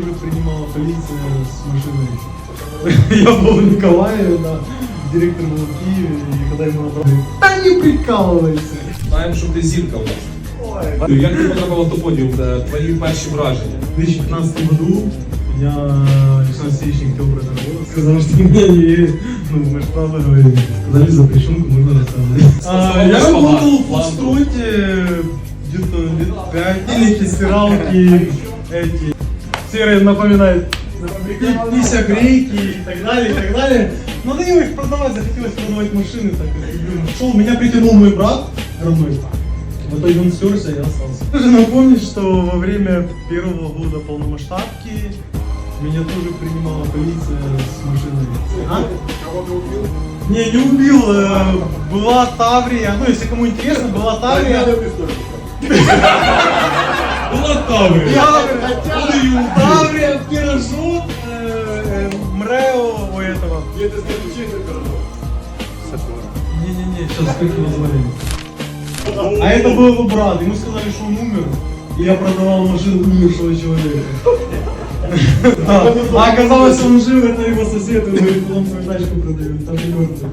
Уже принимала полиция с машиной. Я был в Николаеве, да, директор был в Киеве, и когда ему набрали, да не прикалывайся. Знаємо, що ти зірка у нас. Як ти потрапив в автоподіум? Це твої перші враження? В 2015 году я Александр Сеевич не хотел брать на работу. Сказал, что меня не... Ну, мы же правда говорили. Сказали, запрещенку нужно рассказывать. А, я работал в стройте где-то лет 5. Телеки, стиралки, эти... Серые напоминают пися грейки и так далее, и так далее. Но на него их продавать, захотелось продавать машины, так. Шел, меня притянул мой брат родной. В итоге он стерся, я остался. Тоже напомнить, что во время первого года полномасштабки меня тоже принимала полиция с машиной. А? Не, не убил. э, Была Таврия. Ну, если кому интересно, была Таврия. Була Таврія. Таврия, Таврия, пирожок, Мрео у этого. Не-не-не, сейчас как его звали? А это был его брат, ему сказали, что он умер, и я продавал машину умершего человека. А оказалось, он жив, это его сосед, и мы потом свою тачку продают, там мертвый.